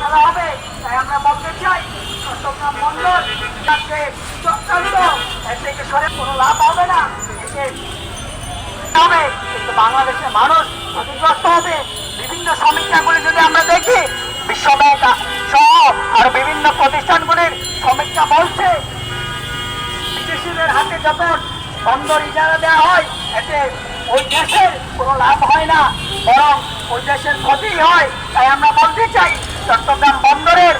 ফেলা হবে তাই আমরা বলতে চাই, চট্টগ্রাম বন্দর আজকে চক্রান্ত এর থেকে সরে কোনো লাভ হবে না হবে। কিন্তু বাংলাদেশের মানুষ ক্ষতিগ্রস্ত হবে। বিভিন্ন সমীক্ষাগুলি যদি আমরা দেখি বিশ্বব্যাংক সহ আর বিভিন্ন প্রতিষ্ঠানগুলির সমীক্ষা বলছে, বিদেশিদের হাতে যখন বন্দর ইজারা দেওয়া হয়, এতে ওই দেশের কোনো লাভ হয় না, বরং ওই দেশের ক্ষতি হয়। তাই আমরা বলতে চাই চট্টগ্রাম বন্দরের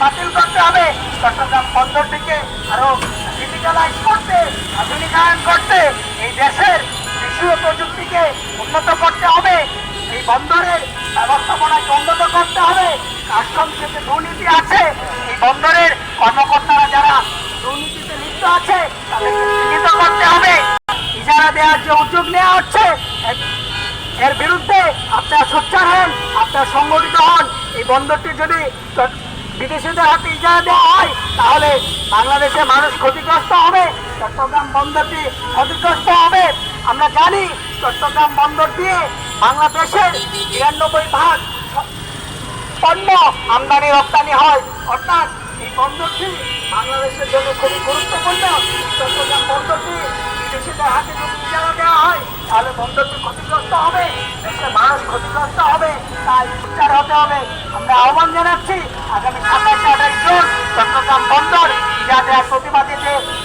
বাতিল করতে হবে। চট্টগ্রাম বন্দরটিকে আরও ডিজিটালাইজ করতে, আধুনিকায়ন করতে এই দেশের কৃষিও প্রযুক্তিকে উন্নত করতে হবে। এই বন্দরের ব্যবস্থাপনাকে উন্নত করতে হবে। কাস্টমসে যে দুর্নীতি আছে? এই বন্দরের কর্মকর্তারা যারা দুর্নীতিতে লিপ্ত আছে, তাদেরকে চিহ্নিত করতে হবে। ইজারা দেওয়ার যে উদ্যোগ নেওয়া হচ্ছে এর- বিরুদ্ধে আপনারা সোচ্চার হন, আপনারা সংগঠিত হন। এই বন্দরটি যদি বিদেশিদের হাতে ইজারা দেওয়া হয়, তাহলে বাংলাদেশের মানুষ ক্ষতিগ্রস্ত হবে, চট্টগ্রাম বন্দরটি ক্ষতিগ্রস্ত হবে। আমরা জানি চট্টগ্রাম বন্দর দিয়ে বাংলাদেশের নিরানব্বই ভাগ পণ্য আমদানি, রপ্তানি হয়। অর্থাৎ এই বন্দরটি বাংলাদেশের জন্য খুবই গুরুত্বপূর্ণ। চট্টগ্রাম বন্দরটি বিদেশিদের হাতে যদি ইজারা দেওয়া হয়, তাহলে বন্দরটি হতে হবে। আমরা আহ্বান জানাচ্ছি, আগামী সাতাশ আঠাশ জুন চট্টগ্রাম বন্দর দেওয়ার প্রতিবাদে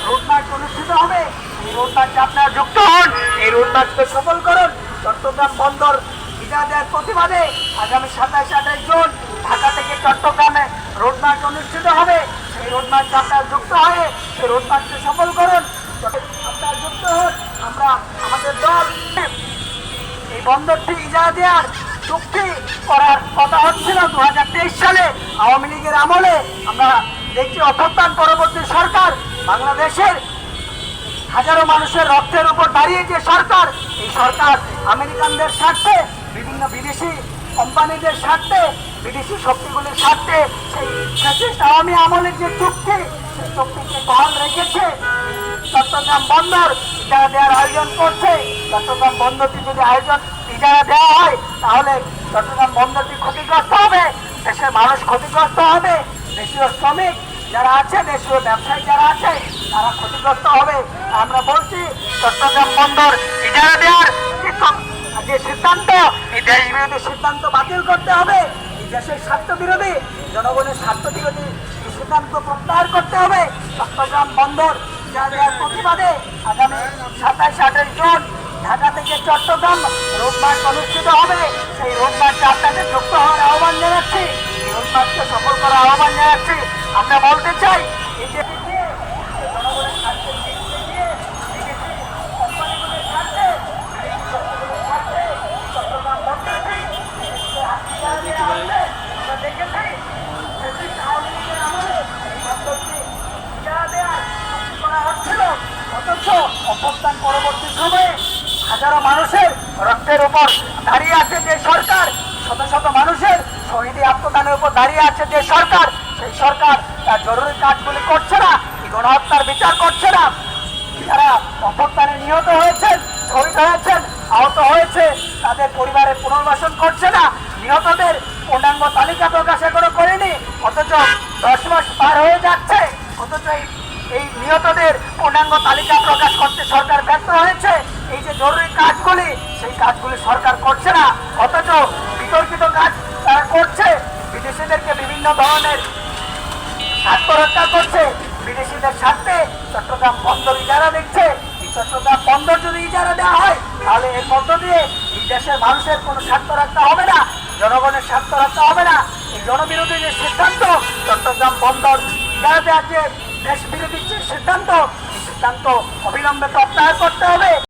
রোড মার্চ অনুষ্ঠিত হবে। এই রোড মার্চে আপনারা যুক্ত হন, এই রোড মার্চকে সফল করুন। চট্টগ্রাম বন্দর দেওয়ার প্রতিবাদে আগামী সাতাশ আঠাশ জুন ঢাকা থেকে চট্টগ্রামে রোড মার্চ অনুষ্ঠিত হবে। সেই রোড মার্চে আপনারা যুক্ত হয়ে সেই রোড মার্চকে সফল করুন। আপনারা যুক্ত হন, আমরা আমাদের দল, এই বন্দরটি ইজারা দেওয়ার চুক্তি করার কথা হচ্ছিল দু হাজার তেইশ সালে আওয়ামী লীগের আমলে আমরা দেখছি অভ্যুত্থান পরবর্তী সরকার বাংলাদেশের হাজারো মানুষের রক্তের উপর দাঁড়িয়ে যে সরকার, এই সরকার আমেরিকানদের স্বার্থে, বিভিন্ন বিদেশি কোম্পানিদের স্বার্থে, বিদেশি শক্তিগুলির স্বার্থে সেই ফ্যাসিস্ট আওয়ামী আমলের যে চুক্তি, সেই চুক্তিকে বহাল রেখেছে চট্টগ্রাম বন্দর। ইজারা দেওয়ার আয়োজন করছে। চট্টগ্রাম বন্দরটি যদি আয়োজন ইজারা দেওয়া হয়, তাহলে চট্টগ্রাম বন্দরটি ক্ষতিগ্রস্ত হবে, দেশের মানুষ ক্ষতিগ্রস্ত হবে। দেশীয় শ্রমিক যারা আছে, দেশীয় ব্যবসায়ী যারা আছে, তারা ক্ষতিগ্রস্ত হবে। আমরা বলছি, চট্টগ্রাম বন্দর ইজারা দেওয়ার যে সিদ্ধান্ত, এই দেশ বিরোধী সিদ্ধান্ত বাতিল করতে হবে। দেশের স্বার্থ বিরোধী জনগণের স্বার্থ বিরোধী সিদ্ধান্ত প্রত্যাহার করতে হবে। চট্টগ্রাম বন্দর প্রতিবাদে আগামী সাতাশ, আঠাশ জুন ঢাকা থেকে চট্টগ্রাম মার্চ অনুষ্ঠিত হবে। সেই মার্চে আপনাদের যুক্ত হওয়ার আহ্বান জানাচ্ছি। মার্চকে সফল করার আহ্বান জানাচ্ছি। আমরা বলতে চাই, এই যে জনগণের স্বার্থে সময়ে হাজারো মানুষের রক্তের উপর দাঁড়িয়ে আছে যে সরকার, শত শত মানুষের শহীদি আত্মদানের উপর দাঁড়িয়ে আছে যে সরকার, সেই সরকার তার জরুরি কাজগুলি করছে না, গণহত্যার বিচার করছে না। যারা অভ্যুত্থানে নিহত হয়েছেন, শহীদ হয়েছেন, আহত হয়েছে, তাদের পরিবারের পুনর্বাসন করছে না। নিহতদের পূর্ণাঙ্গ তালিকা প্রকাশ এখনও করেনি, অথচ দশ মাস পার হয়ে যাচ্ছে, অথচ এই নিহতদের পূর্ণাঙ্গ তালিকা প্রকাশ করতে সরকার ব্যর্থ হয়েছে। এই যে জরুরি কাজগুলি, সেই কাজগুলি সরকার করছে না। অথচ বিতর্কিত কাজ তারা করছে। বিদেশিদেরকে বিভিন্ন ধরনের আত্মহত্যা করছে। বিদেশিদের স্বার্থে চট্টগ্রাম বন্দর ইজারা দিচ্ছে। এই চট্টগ্রাম বন্দর যদি ইজারা দেওয়া হয়, তাহলে এর মধ্য দিয়ে এই দেশের মানুষের কোনো স্বার্থ রাখতে হবে না, জনগণের স্বার্থ রাখতে হবে না। এই জনবিরোধী যে সিদ্ধান্ত, চট্টগ্রাম বন্দর ইজারা দেওয়ার যে দেশ বিরোধী যে সিদ্ধান্ত সিদ্ধান্ত অবিলম্বে প্রত্যাহার করতে হবে।